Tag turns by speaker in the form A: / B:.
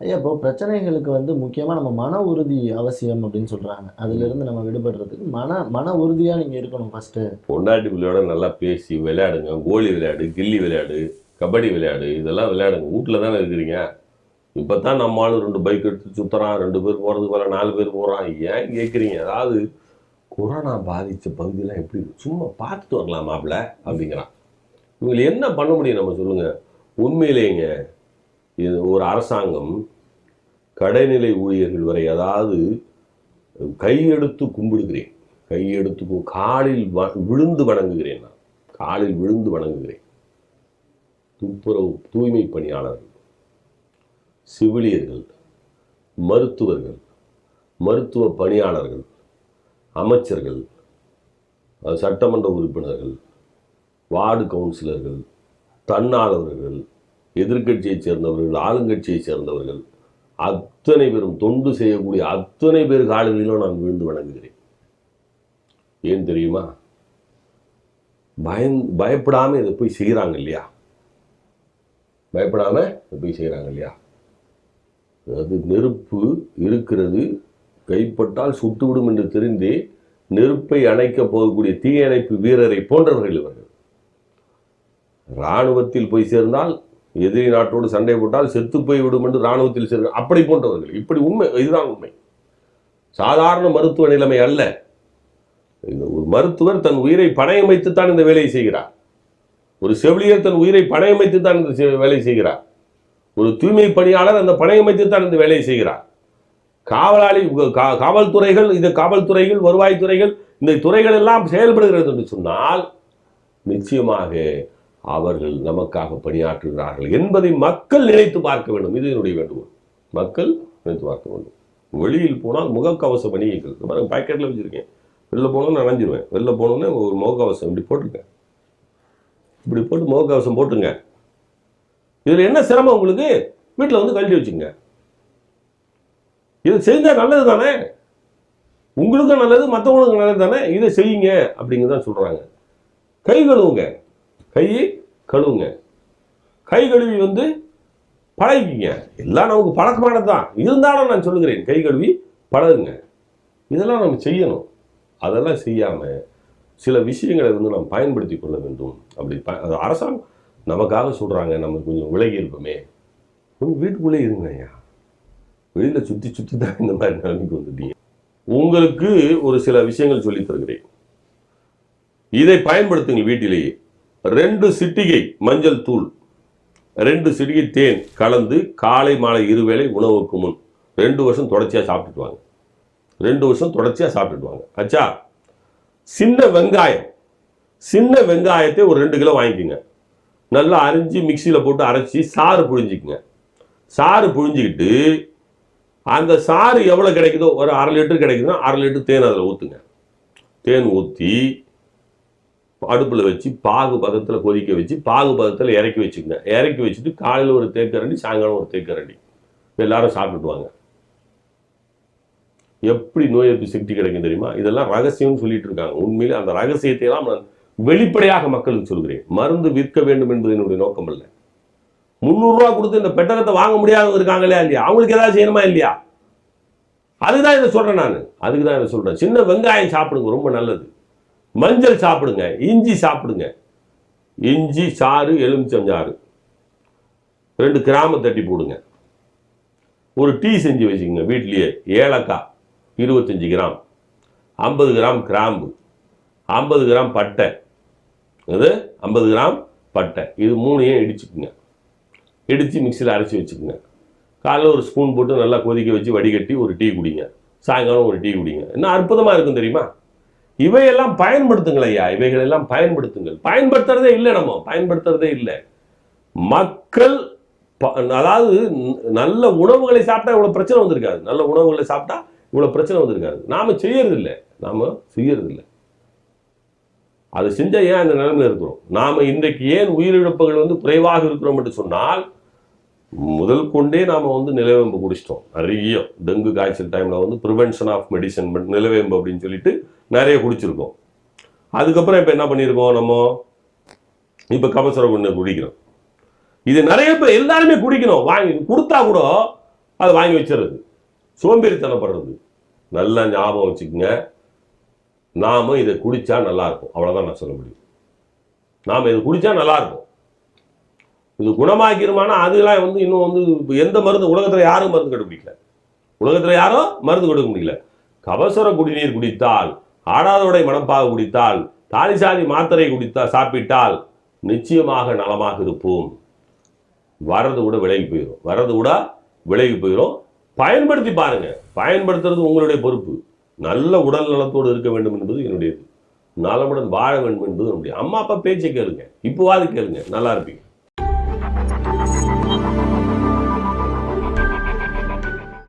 A: ஐயா இப்போ பிரச்சனைகளுக்கு வந்து முக்கியமாக நம்ம மன உறுதி அவசியம் அப்படின்னு சொல்கிறாங்க அதுலேருந்து நம்ம விடுபடுறதுக்கு மன மன உறுதியாக நீங்கள் இருக்கணும் ஃபஸ்ட்டு
B: பொண்டாட்டி பிள்ளையோட நல்லா பேசி விளையாடுங்க. கோலி விளையாடு கில்லி விளையாடு கபடி விளையாடு இதெல்லாம் விளையாடுங்க. வீட்டில் தானே இருக்கிறீங்க. இப்போ தான் நம்ம ரெண்டு பைக் எடுத்து சுற்றுறான் ரெண்டு பேர் போகிறதுக்கு வர நாலு பேர் போகிறான் ஏன் கேட்குறீங்க அதாவது கொரோனா பாதித்த பகுதியெல்லாம் எப்படி சும்மா பார்த்துட்டு வரலாம் மாப்பிள்ள? அப்படிங்கிறான். இவங்களை என்ன பண்ண முடியும் நம்ம சொல்லுங்கள் உண்மையிலேங்க. இது ஒரு அரசாங்கம் கடைநிலை ஊழியர்கள் வரை அதாவது கையெடுத்து கும்பிடுகிறேன். கையெடுத்து காலில் வ- விழுந்து வணங்குகிறேன் நான். காலில் விழுந்து வணங்குகிறேன். துப்புரவு தூய்மை பணியாளர்கள் செவிலியர்கள் மருத்துவர்கள் மருத்துவ பணியாளர்கள் அமைச்சர்கள் சட்டமன்ற உறுப்பினர்கள் வார்டு கவுன்சிலர்கள் தன்னாளர்கள் எதிர்கட்சியைச் சேர்ந்தவர்கள் ஆளுங்கட்சியைச் சேர்ந்தவர்கள் அத்தனை பேரும் தொண்டு செய்யக்கூடிய அத்தனை பேர் காலங்களிலும் நான் விழுந்து வணங்குகிறேன். ஏன் தெரியுமா? பயன் பயப்படாம இதை போய் செய்கிறாங்க இல்லையா? பயப்படாம இதை போய் செய்கிறாங்க இல்லையா? அது நெருப்பு இருக்கிறது கைப்பட்டால் சுட்டுவிடும் என்று தெரிந்தே நெருப்பை அணைக்க போகக்கூடிய தீயணைப்பு வீரரை போன்றவர்கள் இவர்கள். இராணுவத்தில் போய் சேர்ந்தால் எதிரி நாட்டோடு சண்டை போட்டால் செத்து போய் விடும் என்று இராணுவத்தில் சேர்க்க அப்படி போன்றவர்கள். இப்படி உண்மை இதுதான் உண்மை. சாதாரண மருத்துவ நிலைமை அல்ல. இந்த ஒரு மருத்துவர் தன் உயிரை பணயம் வைத்துத்தான் இந்த வேலையை செய்கிறார். ஒரு செவிலியர் தன் உயிரை பணயம் வைத்துத்தான் இந்த வேலையை செய்கிறார். ஒரு தூய்மை பணியாளர் அந்த பணயம் வைத்துத்தான் இந்த வேலையை செய்கிறார். காவலாளி காவல்துறைகள் இந்த காவல்துறைகள் வருவாய்த்துறைகள் இந்த துறைகள் எல்லாம் செயல்படுகிறது என்று சொன்னால் நிச்சயமாக அவர்கள் நமக்காக பணியாற்றுகிறார்கள் என்பதை மக்கள் நினைத்து பார்க்க வேண்டும். இது என்னுடைய வேண்டுகோள். மக்கள் நினைத்து பார்க்க வேண்டும். வெளியில் போனால் முகக்கவசம் அணியுங்கள் இந்த பாக்கெட்டில் வச்சுருக்கேன். வெளில போகணும்னு நனைஞ்சிருவேன் வெளில போனோன்னே ஒரு முகக்கவசம் இப்படி போட்டுருங்க. இப்படி போட்டு முகக்கவசம் போட்டுங்க இதில் என்ன சிரமம் உங்களுக்கு? வீட்டில் வந்து கழட்டி வச்சுங்க. இது செஞ்சால் நல்லது தானே? உங்களுக்கும் நல்லது மற்றவங்களுக்கும் நல்லது தானே? இதை செய்யுங்க அப்படிங்கிறதான் சொல்கிறாங்க கை கழுவுங்க. கை கழுவுங்க. கை கழுவி வந்து பழகிக்கிங்க எல்லாம் நமக்கு பழக்கமானது தான். இருந்தாலும் நான் சொல்லுகிறேன் கை கழுவி பழகுங்க. இதெல்லாம் நம்ம செய்யணும். அதெல்லாம் செய்யாமல் சில விஷயங்களை வந்து நாம் பயன்படுத்தி கொள்ள வேண்டும். அப்படி ப அது அரசாங்கம் நமக்காக சொல்கிறாங்க நம்ம கொஞ்சம் விலகி இருப்போமே. கொஞ்சம் வீட்டுக்குள்ளே இருங்க ஐயா. வெளியில் சுற்றி சுற்றி தான் இந்த மாதிரி நிலைமைக்கு வந்துட்டீங்க. உங்களுக்கு ஒரு சில விஷயங்கள் சொல்லித் தருகிறேன். இதை பயன்படுத்துங்கள் வீட்டிலேயே. ரெண்டு சிட்டிகை மஞ்சள் தூள் ரெண்டு சிட்டிகை தேன் கலந்து காலை மாலை இருவேளை உணவுக்கு முன் ரெண்டு வருஷம் தொடர்ச்சியாக சாப்பிட்டுட்டு வாங்க ரெண்டு வருஷம் தொடர்ச்சியாக சாப்பிட்டுட்டு வாங்க ஆச்சா சின்ன வெங்காயம் சின்ன வெங்காயத்தை ஒரு ரெண்டு கிலோ வாங்கிக்கோங்க. நல்லா அரிஞ்சு மிக்சியில் போட்டு அரைச்சி சாறு புழிஞ்சிக்கங்க. சாறு புழிஞ்சிக்கிட்டு அந்த சாறு எவ்வளோ கிடைக்குதோ ஒரு அரை லிட்டர் கிடைக்குதுன்னா அரை லிட்டர் தேன் அதில் ஊற்றுங்க தேன் ஊற்றி அடுப்பில் வச்சு பாகு பதத்தில் கொதிக்க வச்சு பாகு பதத்தில் இறக்கி வச்சுக்கங்க. இறக்கி வச்சுட்டு காலையில் ஒரு தேக்கரண்டி சாயங்காலம் ஒரு தேக்கரண்டி. எல்லாரும் சாப்பிட்டுட்டு வாங்க. எப்படி நோய் எதிர்ப்பு சக்தி கிடைக்கும் தெரியுமா? இதெல்லாம் ரகசியம்னு சொல்லிட்டு இருக்காங்க. உண்மையிலே அந்த ரகசியத்தை எல்லாம் நான் வெளிப்படையாக மக்களுக்கு சொல்கிறேன். மருந்து விற்க வேண்டும் என்பது என்னுடைய நோக்கம் இல்லை முந்நூறுரூவா கொடுத்து இந்த பெட்டகத்தை வாங்க முடியாதவங்க இருக்காங்களே இல்லையா? அவங்களுக்கு ஏதாவது செய்யணுமா இல்லையா? அதுதான் இதை சொல்றேன் நான். அதுக்கு தான் இதை சொல்றேன். சின்ன வெங்காயம் சாப்பிடுங்க ரொம்ப நல்லது. மஞ்சள் சாப்பிடுங்க இஞ்சி சாப்பிடுங்க. இஞ்சி சாறு எலுமிச்சம் சாறு. ரெண்டு கிராம தட்டி போடுங்க. ஒரு டீ செஞ்சு வச்சுக்கோங்க வீட்லேயே ஏலக்காய் இருபத்தஞ்சி கிராம் ஐம்பது கிராம் கிராம்பு ஐம்பது கிராம் பட்டை. இது ஐம்பது கிராம் பட்டை. இது மூணையும் இடிச்சுக்குங்க. இடித்து மிக்சியில் அரைச்சி வச்சுக்கோங்க. காலைல ஒரு ஸ்பூன் போட்டு நல்லா கொதிக்க வச்சு வடிகட்டி ஒரு டீ குடிங்க. சாயங்காலம் ஒரு டீ குடிங்க. என்ன அற்புதமாக இருக்கும் தெரியுமா? இவையெல்லாம் பயன்படுத்துங்கள் ஐயா இவைகளெல்லாம் பயன்படுத்துங்கள். பயன்படுத்துறதே இல்லை நம்ம பயன்படுத்துறதே இல்லை. மக்கள் ப- அதாவது நல்ல உணவுகளை சாப்பிட்டா இவ்வளோ பிரச்சனை வந்திருக்காது. நல்ல உணவுகளை சாப்பிட்டா இவ்வளோ பிரச்சனை வந்திருக்காது. நாம செய்யறதில்லை. நாம செய்யறதில்லை. அது செஞ்சால் ஏன் அந்த நிலைமையில் இருக்கிறோம் நாம இன்றைக்கு ஏன் உயிரிழப்புகள் வந்து குறைவாக இருக்கிறோம் என்று சொன்னால் முதல் கொண்டே நாம் வந்து நிலவேம்பு குடிச்சிட்டோம். நிறைய டெங்கு காய்ச்சல் டைமில் வந்து ப்ரிவென்ஷன் ஆஃப் மெடிசன் நிலவேம்பு அப்படின்னு சொல்லிட்டு நிறைய குடிச்சிருக்கோம். அதுக்கப்புறம் இப்போ என்ன பண்ணியிருக்கோம் நம்ம? இப்போ கபசுர ஒன்று குடிக்கிறோம். இது நிறைய பேர் எல்லாருமே குடிக்கணும். வாங்கி கொடுத்தா கூட அதை வாங்கி வச்சிடுறது. சோம்பேறித்தனப்படுறது. நல்லா ஞாபகம் வச்சுக்கோங்க. நாம இதை குடித்தா நல்லாயிருக்கும் அவ்வளோதான் நான் சொல்ல முடியும். நாம் இதை குடித்தா நல்லா இருக்கும். இது குணமாக்கிருமானா அதெல்லாம் வந்து இன்னும் வந்து எந்த மருந்து உலகத்தில் யாரும் மருந்து கண்டுபிடிக்கல உலகத்தில் யாரும் மருந்து கொடுக்க முடியல. கபசுர குடிநீர் குடித்தால் ஆடாதோடை மனப்பாக குடித்தால் தாலிசாதி மாத்திரை குடித்தா சாப்பிட்டால் நிச்சயமாக நலமாக இருப்போம். வர்றது கூட விலகி போயிடும் வர்றது கூட விலகி போயிடும் பயன்படுத்தி பாருங்க. பயன்படுத்துறது உங்களுடைய பொறுப்பு. நல்ல உடல் நலத்தோடு இருக்க வேண்டும் என்பது என்னுடையது. நலமுடன் வாழ வேண்டும் என்பது என்னுடைய அம்மா அப்பா பேச்சை கேளுங்க. இப்போவாது கேளுங்க. நல்லா இருப்பீங்க.